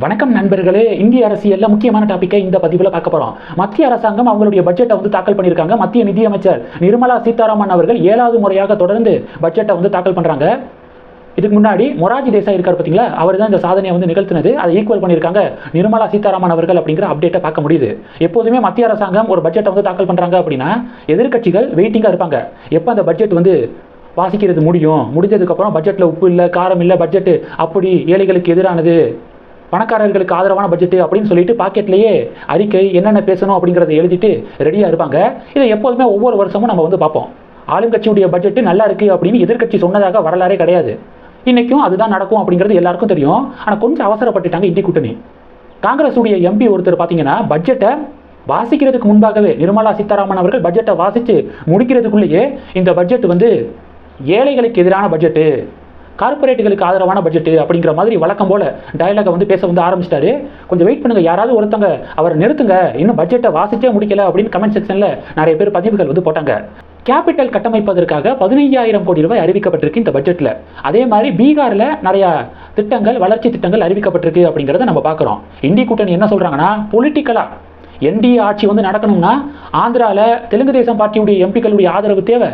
வணக்கம் நண்பர்களே இந்திய அரசியலில் முக்கியமான டாபிக்கை இந்த பதிவில் பார்க்க போகிறோம் மத்திய அரசாங்கம் அவங்களுடைய பட்ஜெட்டை வந்து தாக்கல் பண்ணியிருக்காங்க. மத்திய நிதியமைச்சர் நிர்மலா சீதாராமன் அவர்கள் ஏழாவது முறையாக தொடர்ந்து பட்ஜெட்டை வந்து தாக்கல் பண்ணுறாங்க இதுக்கு முன்னாடி மொராஜி தேசாய் இருக்கார் பார்த்தீங்களா அவர் தான் இந்த சாதனையை வந்து நிகழ்த்தினது. அதை ஈக்குவல் பண்ணியிருக்காங்க நிர்மலா சீதாராமன் அவர்கள் அப்படிங்கிற அப்டேட்டை பார்க்க முடியுது. எப்போதுமே மத்திய அரசாங்கம் ஒரு பட்ஜெட்டை வந்து தாக்கல் பண்ணுறாங்க அப்படின்னா எதிர்க்கட்சிகள் வெயிட்டிங்காக இருப்பாங்க. எப்போ அந்த பட்ஜெட் வந்து வாசிக்கிறது முடியும்? முடிஞ்சதுக்கப்புறம் பட்ஜெட்டில் உப்பு இல்லை காரம் இல்லை பட்ஜெட்டு அப்படி ஏழைகளுக்கு எதிரானது பணக்காரர்களுக்கு ஆதரவான பட்ஜெட் அப்படின்னு சொல்லிட்டு பாக்கெட்லேயே அறிக்கை என்னென்ன பேசணும் அப்படிங்கிறத எழுதிட்டு ரெடியாக இருப்பாங்க. இதை எப்போதுமே ஒவ்வொரு வருஷமும் நம்ம வந்து பார்ப்போம். ஆளுங்கட்சியுடைய பட்ஜெட் நல்லா இருக்கு அப்படின்னு எதிர்க்கட்சி சொன்னதாக வரலாறே கிடையாது. இன்றைக்கும் அதுதான் நடக்கும் அப்படிங்கிறது எல்லாருக்கும் தெரியும். ஆனால் கொஞ்சம் அவசரப்பட்டுட்டாங்க இந்தி கூட்டணி. காங்கிரஸ் உடைய எம்பி ஒருத்தர் பார்த்தீங்கன்னா பட்ஜெட்டை வாசிக்கிறதுக்கு முன்பாகவே நிர்மலா சீதாராமன் அவர்கள் பட்ஜெட்டை வாசித்து முடிக்கிறதுக்குள்ளேயே இந்த பட்ஜெட் வந்து ஏழைகளுக்கு எதிரான பட்ஜெட்டு கார்ப்பரேட்டுகளுக்கு ஆதரவான பட்ஜெட் அப்படிங்கிற மாதிரி வழக்கம் போல டயலாக வந்து பேச வந்து ஆரம்பிச்சிட்டாரு. கொஞ்சம் வெயிட் பண்ணுங்க. யாராவது ஒருத்தங்க அவரை நிறுத்துங்க. இன்னும் பட்ஜெட்டை வாசிச்சே முடிக்கல அப்படின்னு கமெண்ட் செக்ஷனில் நிறைய பேர் பதிவுகள் வந்து போட்டாங்க. கேபிட்டல் கட்டமைப்பதற்காக பதினைஞ்சாயிரம் கோடி ரூபாய் அறிவிக்கப்பட்டிருக்கு இந்த பட்ஜெட்டில் அதே மாதிரி பீகாரில் நிறைய திட்டங்கள் வளர்ச்சி திட்டங்கள் அறிவிக்கப்பட்டிருக்கு அப்படிங்கிறத நம்ம பார்க்குறோம். இந்திய கூட்டணி என்ன சொல்கிறாங்கன்னா பொலிட்டிக்கலாக என்டிஏ ஆட்சி வந்து நடக்கணும்னா ஆந்திராவில் தெலுங்கு தேசம் பார்ட்டியுடைய எம்பிக்களுடைய ஆதரவு தேவை.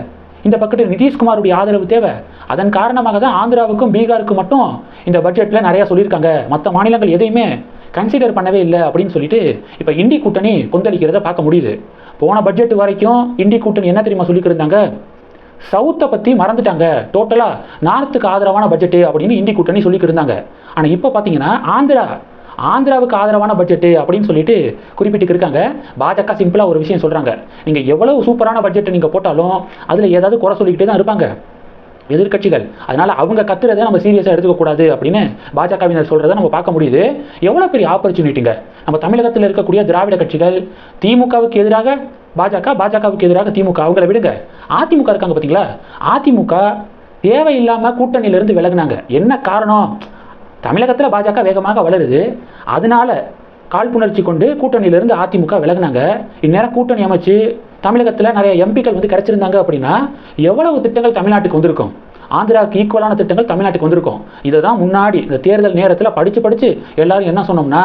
இந்த பக்கத்தில் நிதிஷ்குமாருடைய ஆதரவு தேவை. அதன் காரணமாக தான் ஆந்திராவுக்கும் பீகாருக்கும் மட்டும் இந்த பட்ஜெட்டில் நிறையா சொல்லியிருக்காங்க. மற்ற மாநிலங்கள் எதையுமே கன்சிடர் பண்ணவே இல்லை அப்படின்னு சொல்லிட்டு இப்போ இந்தி கூட்டணி கொந்தளிக்கிறத பார்க்க முடியுது. போன பட்ஜெட் வரைக்கும் இந்தி கூட்டணி என்ன தெரியுமா சொல்லிக்கிருந்தாங்க சவுத்தை பற்றி மறந்துட்டாங்க. டோட்டலாக நார்த்துக்கு ஆதரவான பட்ஜெட்டு அப்படின்னு இந்தி கூட்டணி சொல்லிக்கிட்டு இருந்தாங்க ஆனால் இப்போ பார்த்தீங்கன்னா ஆந்திரா ஆந்திராவுக்கு ஆதரவான பட்ஜெட்டு அப்படின்னு சொல்லிட்டு குறிப்பிட்டு இருக்காங்க. பாஜக சிம்பிளாக ஒரு விஷயம் சொல்கிறாங்க நீங்கள் எவ்வளவு சூப்பரான பட்ஜெட்டை நீங்கள் போட்டாலும் அதில் ஏதாவது குறை சொல்லிக்கிட்டே தான் இருப்பாங்க. எதிர்க்கட்சிகள். அதனால் அவங்க கத்துறதை நம்ம சீரியஸாக எடுத்துக்கக்கூடாது அப்படின்னு பாஜகவினர் சொல்கிறத நம்ம பார்க்க முடியுது. எவ்வளோ பெரிய ஆப்பர்ச்சுனிட்டிங்க நம்ம தமிழகத்தில் இருக்கக்கூடிய திராவிட கட்சிகள் திமுகவுக்கு எதிராக பாஜக பாஜகவுக்கு எதிராக திமுக. அவங்கள விடுங்க. அதிமுக இருக்காங்க பார்த்தீங்களா அதிமுக தேவையில்லாமல் கூட்டணியிலிருந்து விலகினாங்க. என்ன காரணம்? தமிழகத்தில் பாஜக வேகமாக வளருது. அதனால காழ்ப்புணர்ச்சி கொண்டு கூட்டணியிலிருந்து அதிமுக விலகுனாங்க. இந்நேரம் கூட்டணி அமைச்சு தமிழகத்தில் நிறைய எம்பிக்கள் வந்து கிடச்சிருந்தாங்க அப்படின்னா எவ்வளவு திட்டங்கள் தமிழ்நாட்டுக்கு வந்திருக்கும்? ஆந்திராவுக்கு ஈக்குவலான திட்டங்கள் தமிழ்நாட்டுக்கு வந்திருக்கும். இதை தான் முன்னாடி இந்த தேர்தல் நேரத்தில் படித்து படித்து எல்லாரும் என்ன சொன்னோம்னா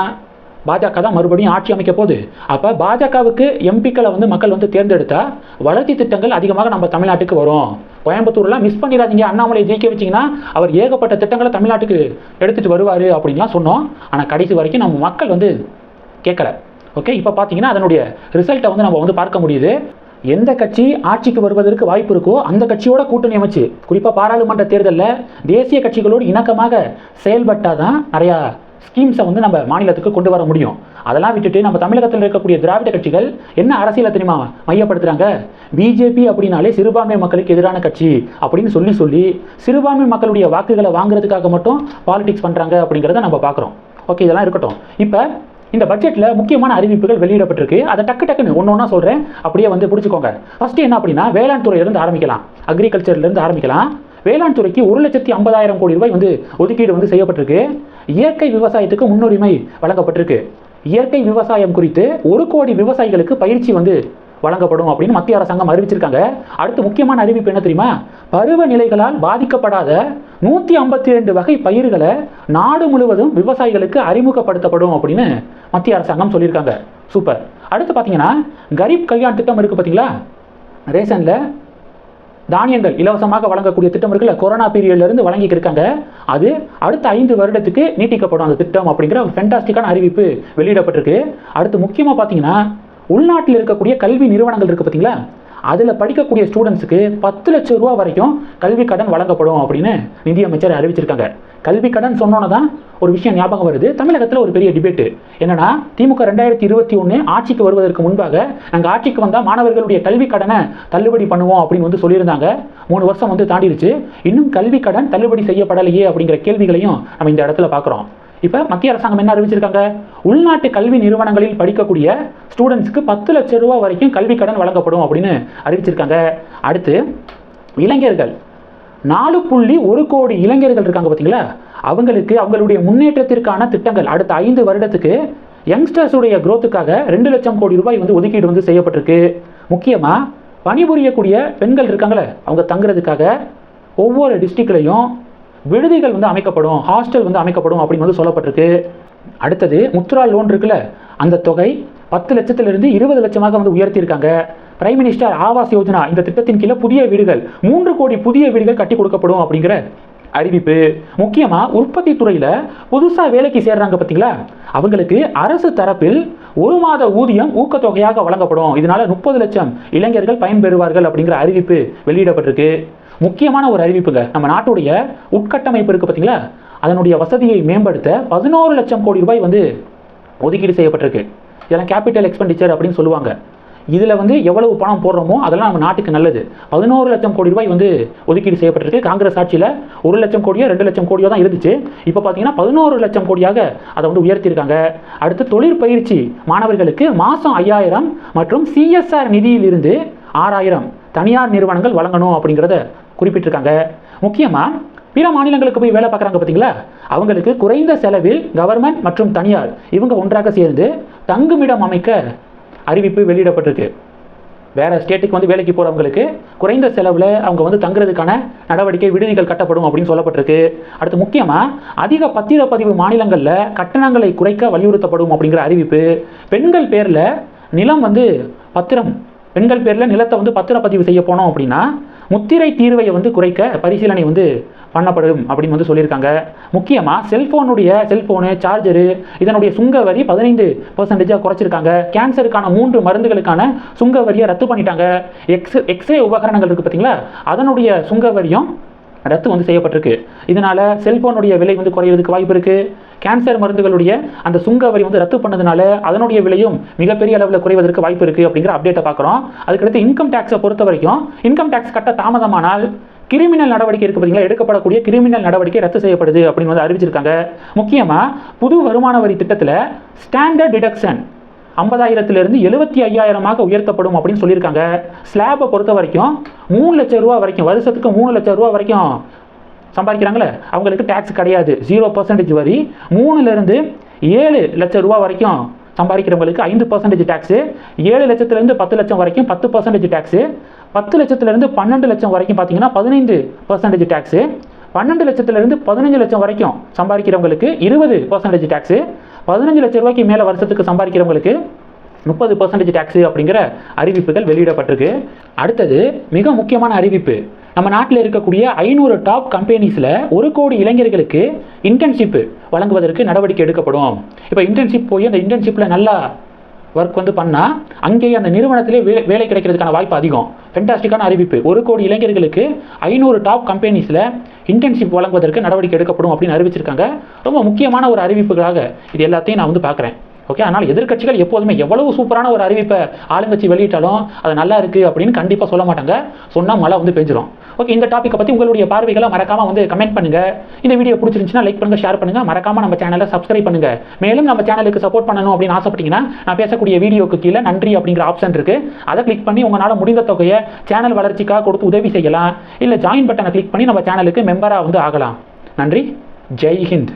பாஜக தான் மறுபடியும் ஆட்சி அமைக்க போகுது. அப்போ பாஜகவுக்கு எம்பிக்களை வந்து மக்கள் வந்து தேர்ந்தெடுத்தா வளர்ச்சி திட்டங்கள் அதிகமாக நம்ம தமிழ்நாட்டுக்கு வரும். கோயம்புத்தூர்லாம் மிஸ் பண்ணிடாதீங்க. அண்ணாமலை ஜெயிக்க வச்சிங்கன்னா அவர் ஏகப்பட்ட திட்டங்களை தமிழ்நாட்டுக்கு எடுத்துகிட்டு வருவார் அப்படின்லாம் சொன்னோம். ஆனால் கடைசி வரைக்கும் நம்ம மக்கள் வந்து கேட்கல. ஓகே இப்போ பார்த்தீங்கன்னா அதனுடைய ரிசல்ட்டை வந்து நம்ம வந்து பார்க்க முடியுது. எந்த கட்சி ஆட்சிக்கு வருவதற்கு வாய்ப்பு இருக்கோ அந்த கட்சியோட கூட்டணி அமைச்சு குறிப்பாக பாராளுமன்ற தேர்தலில் தேசிய கட்சிகளோடு இணக்கமாக செயல்பட்டால் தான் நிறையா ஸ்கீம்ஸை வந்து நம்ம மாநிலத்துக்கு கொண்டு வர முடியும். அதெல்லாம் விட்டுட்டு நம்ம தமிழகத்தில் இருக்கக்கூடிய திராவிட கட்சிகள் என்ன அரசியலை தெரியுமா மையப்படுத்துறாங்க? பிஜேபி அப்படின்னாலே சிறுபான்மை மக்களுக்கு எதிரான கட்சி அப்படின்னு சொல்லி சொல்லி சிறுபான்மை மக்களுடைய வாக்குகளை வாங்குறதுக்காக மட்டும் பாலிடிக்ஸ் பண்ணுறாங்க அப்படிங்கிறத நம்ம பார்க்குறோம். ஓகே இதெல்லாம் இருக்கட்டும். இப்போ இந்த பட்ஜெட்டில் முக்கியமான அறிவிப்புகள் வெளியிடப்பட்டிருக்கு. அதை டக்கு டக்குன்னு ஒன்று ஒன்றா சொல்கிறேன் அப்படியே வந்து பிடிச்சிக்கோங்க. ஃபஸ்ட்டு என்ன அப்படின்னா வேளாண் துறையிலேருந்து ஆரம்பிக்கலாம். அக்ரிகல்ச்சர்லேருந்து ஆரம்பிக்கலாம். வேளாண் துறைக்கு ஒரு லட்சத்தி ஐம்பதாயிரம் கோடி ரூபாய் வந்து ஒதுக்கீடு வந்து செய்யப்பட்டிருக்கு. இயற்கை விவசாயத்துக்கு முன்னுரிமை வழங்கப்பட்டிருக்கு. இயற்கை விவசாயம் குறித்து ஒரு கோடி விவசாயிகளுக்கு பயிற்சி வந்து வழங்கப்படும் அப்படின்னு மத்திய அரசாங்கம் அறிவிச்சிருக்காங்க. அடுத்து முக்கியமான அறிவிப்பு என்ன தெரியுமா? பருவநிலைகளால் பாதிக்கப்படாத நூற்றி ஐம்பத்தி ரெண்டு வகை பயிர்களை நாடு முழுவதும் விவசாயிகளுக்கு அறிமுகப்படுத்தப்படும் அப்படின்னு மத்திய அரசாங்கம் சொல்லியிருக்காங்க. சூப்பர். அடுத்து பார்த்தீங்கன்னா கரீப் கல்யாண் திட்டம் இருக்குது பார்த்தீங்களா? ரேஷனில் தானியங்கள் இலவசமாக வழங்கக்கூடிய திட்டம் இருக்குல்ல கொரோனா பீரியட்ல இருந்து வழங்கிட்டு இருக்காங்க. அது அடுத்த ஐந்து வருடத்துக்கு நீட்டிக்கப்படும் அந்த திட்டம் அப்படிங்கிற ஒரு ஃபென்டாஸ்டிக்கான அறிவிப்பு வெளியிடப்பட்டிருக்கு. அடுத்து முக்கியமாக பார்த்தீங்கன்னா உள்நாட்டில் இருக்கக்கூடிய கல்வி நிறுவனங்கள் இருக்குது பார்த்தீங்களா அதில் படிக்கக்கூடிய ஸ்டூடெண்ட்ஸுக்கு பத்து லட்சம் ரூபா வரைக்கும் கல்வி கடன் வழங்கப்படும் அப்படின்னு நிதியமைச்சர் அறிவிச்சிருக்காங்க. கல்வி கடன் சொன்னோன்னு தான் ஒரு விஷயம் ஞாபகம் வருது. தமிழகத்தில் ஒரு பெரிய டிபேட்டு என்னன்னா திமுக ரெண்டாயிரத்தி இருபத்தி ஒன்று ஆட்சிக்கு வருவதற்கு முன்பாக நாங்கள் ஆட்சிக்கு வந்தால் மாணவர்களுடைய கல்வி கடனை தள்ளுபடி பண்ணுவோம் அப்படின்னு வந்து சொல்லியிருந்தாங்க. மூணு வருஷம் வந்து தாண்டிடுச்சு. இன்னும் கல்வி கடன் தள்ளுபடி செய்யப்படலையே அப்படிங்கிற கேள்விகளையும் நம்ம இந்த இடத்துல பார்க்குறோம். இப்போ மத்திய அரசாங்கம் என்ன அறிவிச்சிருக்காங்க? உள்நாட்டு கல்வி நிறுவனங்களில் படிக்கக்கூடிய ஸ்டூடெண்ட்ஸ்க்கு பத்து லட்சம் ரூபா வரைக்கும் கல்வி கடன் வழங்கப்படும் அப்படின்னு அறிவிச்சிருக்காங்க. அடுத்து இளைஞர்கள். நாலு புள்ளி ஒரு கோடி இளைஞர்கள் இருக்காங்க பார்த்தீங்களா அவங்களுக்கு அவங்களுடைய முன்னேற்றத்திற்கான திட்டங்கள் அடுத்த ஐந்து வருடத்துக்கு யங்ஸ்டர்ஸுடைய குரோத்துக்காக ரெண்டு லட்சம் கோடி ரூபாய் வந்து ஒதுக்கீடு வந்து செய்யப்பட்டிருக்கு. முக்கியமாக பணிபுரியக்கூடிய பெண்கள் இருக்காங்களே அவங்க தங்குறதுக்காக ஒவ்வொரு டிஸ்ட்ரிக்ட்லையும் விடுதிகள் வந்து அமைக்கப்படும் ஹாஸ்டல் வந்து அமைக்கப்படும் அப்படின்னு வந்து சொல்லப்பட்டிருக்கு. அடுத்தது முத்ரா லோன் இருக்குல்ல அந்த தொகை பத்து லட்சத்திலிருந்து இருபது லட்சமாக வந்து உயர்த்தியிருக்காங்க. பிரைம் மினிஸ்டர் ஆவாஸ் யோஜனா இந்த திட்டத்தின் கீழே புதிய வீடுகள் மூன்று கோடி புதிய வீடுகள் கட்டி கொடுக்கப்படும் அப்படிங்கிற அறிவிப்பு. முக்கியமாக உற்பத்தி துறையில் புதுசாக வேலைக்கு சேர்றாங்க பார்த்தீங்களா அவங்களுக்கு அரசு தரப்பில் ஒரு மாத ஊதியம் ஊக்கத்தொகையாக வழங்கப்படும். இதனால முப்பது லட்சம் இளைஞர்கள் பயன்பெறுவார்கள் அப்படிங்கிற அறிவிப்பு வெளியிடப்பட்டிருக்கு. முக்கியமான ஒரு அறிவிப்புங்க நம்ம நாட்டுடைய உட்கட்டமைப்பு இருக்கு பார்த்தீங்களா அதனுடைய வசதியை மேம்படுத்த பதினோரு லட்சம் கோடி ரூபாய் வந்து ஒதுக்கீடு செய்யப்பட்டிருக்கு. இதெல்லாம் கேபிட்டல் எக்ஸ்பெண்டிச்சர் அப்படின்னு சொல்லுவாங்க. இதில் வந்து எவ்வளவு பணம் போடுறோமோ அதெல்லாம் நம்ம நாட்டுக்கு நல்லது. பதினோரு லட்சம் கோடி ரூபாய் வந்து ஒதுக்கீடு செய்யப்பட்டிருக்கு. காங்கிரஸ் ஆட்சியில் ஒரு லட்சம் கோடியோ ரெண்டு லட்சம் கோடியோ தான் இருந்துச்சு. இப்போ பார்த்தீங்கன்னா பதினோரு லட்சம் கோடியாக அதை வந்து உயர்த்தியிருக்காங்க. அடுத்து தொழிற்பயிற்சி மாணவர்களுக்கு மாதம் ஐயாயிரம் மற்றும் சிஎஸ்ஆர் நிதியிலிருந்து ஆறாயிரம் தனியார் நிறுவனங்கள் வழங்கணும் அப்படிங்கிறத குறிப்பிட்டிருக்காங்க. முக்கியமாக பிற மாநிலங்களுக்கு போய் வேலை பார்க்குறாங்க பார்த்தீங்களா அவங்களுக்கு குறைந்த செலவில் கவர்மெண்ட் மற்றும் தனியார் இவங்க ஒன்றாக சேர்ந்து தங்குமிடம் அமைக்க அறிவிப்பு வெளியிடப்பட்டிருக்கு. வேறு ஸ்டேட்டுக்கு வந்து வேலைக்கு போகிறவங்களுக்கு குறைந்த செலவில் அவங்க வந்து தங்குறதுக்கான நடவடிக்கை விடுதிகள் கட்டப்படும் அப்படின்னு சொல்லப்பட்டிருக்கு. அடுத்து முக்கியமாக அதிக பத்திரப்பதிவு மாநிலங்களில் கட்டணங்களை குறைக்க வலியுறுத்தப்படும் அப்படிங்கிற அறிவிப்பு. பெண்கள் பேரில் நிலம் வந்து பத்திரம் பெண்கள் பேரில் நிலத்தை வந்து பத்திரப்பதிவு செய்ய போனோம் அப்படின்னா முத்திரை தீர்வையை வந்து குறைக்க பரிசீலனை வந்து பண்ணப்படும் அப்படின்னு வந்து சொல்லியிருக்காங்க. முக்கியமாக செல்ஃபோனுடைய செல்ஃபோனு சார்ஜரு இதனுடைய சுங்க வரி பதினைந்து பர்சன்டேஜாக குறைச்சிருக்காங்க. கேன்சருக்கான மூன்று மருந்துகளுக்கான சுங்க வரியை ரத்து பண்ணிட்டாங்க. எக்ஸ் எக்ஸ்ரே உபகரணங்கள் இருக்குது பார்த்தீங்களா? அதனுடைய சுங்க வரியும் ரத்து வந்து செய்யப்பட்டிருக்கு. இதனால் செல்போனுடைய விலை வந்து குறையிறதுக்கு வாய்ப்பு இருக்குது கேன்சர் மருந்துகளுடைய அந்த சுங்க வரி வந்து ரத்து பண்ணதுனால அதனுடைய விலையும் மிகப்பெரிய அளவில் குறைவதற்கு வாய்ப்பு இருக்குது அப்படிங்கிற அப்டேட்டை பார்க்குறோம். அதுக்கடுத்து இன்கம் டேக்ஸை பொறுத்த வரைக்கும் இன்கம் டேக்ஸ் கட்ட தாமதமானால் கிரிமினல் நடவடிக்கை இருக்கு பார்த்தீங்களா எடுக்கப்படக்கூடிய கிரிமினல் நடவடிக்கை ரத்து செய்யப்படுது அப்படின்னு வந்து அறிவிச்சிருக்காங்க. முக்கியமாக புது வருமான வரி திட்டத்தில் ஸ்டாண்டர்ட் டிடக்ஷன் ஐம்பதாயிரத்திலிருந்து எழுபத்தி ஐயாயிரமாக உயர்த்தப்படும் அப்படின்னு சொல்லியிருக்காங்க. ஸ்லாபை பொறுத்த வரைக்கும் மூணு லட்சம் ரூபா வரைக்கும் வருஷத்துக்கு மூணு லட்சம் ரூபா வரைக்கும் சம்பாதிக்கிறாங்களே அவங்களுக்கு டேக்ஸ் கிடையாது. ஜீரோ பர்சன்டேஜ் வரி. மூணுலேருந்து ஏழு லட்சம் ரூபா வரைக்கும் சம்பாதிக்கிறவங்களுக்கு ஐந்து பர்சன்டேஜ் டேக்ஸு ஏழு லட்சத்துலேருந்து பத்து லட்சம் வரைக்கும் பத்து பர்சன்டேஜ் டேக்ஸு பத்து லட்சத்துலேருந்து பன்னெண்டு லட்சம் வரைக்கும் பார்த்தீங்கன்னா பதினைந்து பர்சன்டேஜ் டேக்ஸு பன்னெண்டு லட்சத்துலேருந்து பதினஞ்சு லட்சம் வரைக்கும் சம்பாதிக்கிறவங்களுக்கு இருபது பர்சன்டேஜ் டேக்ஸு பதினஞ்சு லட்ச ரூபாய்க்கு மேலே வருஷத்துக்கு சம்பாதிக்கிறவங்களுக்கு முப்பது பர்சன்டேஜ் டேக்ஸு அப்படிங்கிற அறிவிப்புகள் வெளியிடப்பட்டிருக்கு. அடுத்தது மிக முக்கியமான அறிவிப்பு. நம்ம நாட்டில் இருக்கக்கூடிய ஐநூறு டாப் கம்பெனிஸில் ஒரு கோடி இளைஞர்களுக்கு இன்டர்ன்ஷிப்பு வழங்குவதற்கு நடவடிக்கை எடுக்கப்படும். இப்போ இன்டர்ன்ஷிப் போய் அந்த இன்டர்ன்ஷிப்பில் நல்லா ஒர்க் வந்து பண்ணால் அங்கேயே அந்த நிறுவனத்திலே வே வேலை கிடைக்கிறதுக்கான வாய்ப்பு அதிகம். ஃபென்டாஸ்டிக்கான அறிவிப்பு. ஒரு கோடி இளைஞர்களுக்கு ஐநூறு டாப் கம்பெனிஸில் இன்டர்ன்ஷிப் வழங்குவதற்கு நடவடிக்கை எடுக்கப்படும் அப்படின்னு அறிவிச்சிருக்காங்க. ரொம்ப முக்கியமான ஒரு அறிவிப்புகளாக இது எல்லாத்தையும் நான் வந்து பார்க்குறேன். ஓகே அதனால் எதிர்க்கட்சிகள் எப்போதுமே எவ்வளவு சூப்பரான ஒரு அறிவிப்பை ஆளுங்கட்சி வெளியிட்டாலும் அது நல்லா இருக்குது அப்படின்னு கண்டிப்பாக சொல்ல மாட்டாங்க. சொன்னால் மழை வந்து பெஞ்சிரும். ஓகே இந்த டாப்பிக்கை பற்றி உங்களுடைய பார்வைகளை மறக்காமல் வந்து கமெண்ட் பண்ணுங்கள் இந்த வீடியோ பிடிச்சிருந்துச்சுன்னா லைக் பண்ணுங்கள் ஷேர் பண்ணுங்கள் மறக்காமல் நம்ம சேனலை சப்ஸ்கிரைப் பண்ணுங்கள் மேலும் நம்ம சேனலுக்கு சப்போர்ட் பண்ணணும் அப்படின்னு ஆசைப்பட்டீங்கன்னா நான் பேசக்கூடிய வீடியோக்கு கீழே நன்றி அப்படிங்கிற ஆப்ஷன் இருக்குது அதை கிளிக் பண்ணி உங்களால் முடிந்த தொகையை சேனல் வளர்ச்சிக்காக கொடுத்து உதவி செய்யலாம். இல்லை ஜாயின் பட்டனை கிளிக் பண்ணி நம்ம சேனலுக்கு மெம்பராக வந்து ஆகலாம். நன்றி. ஜெய் ஹிந்த்.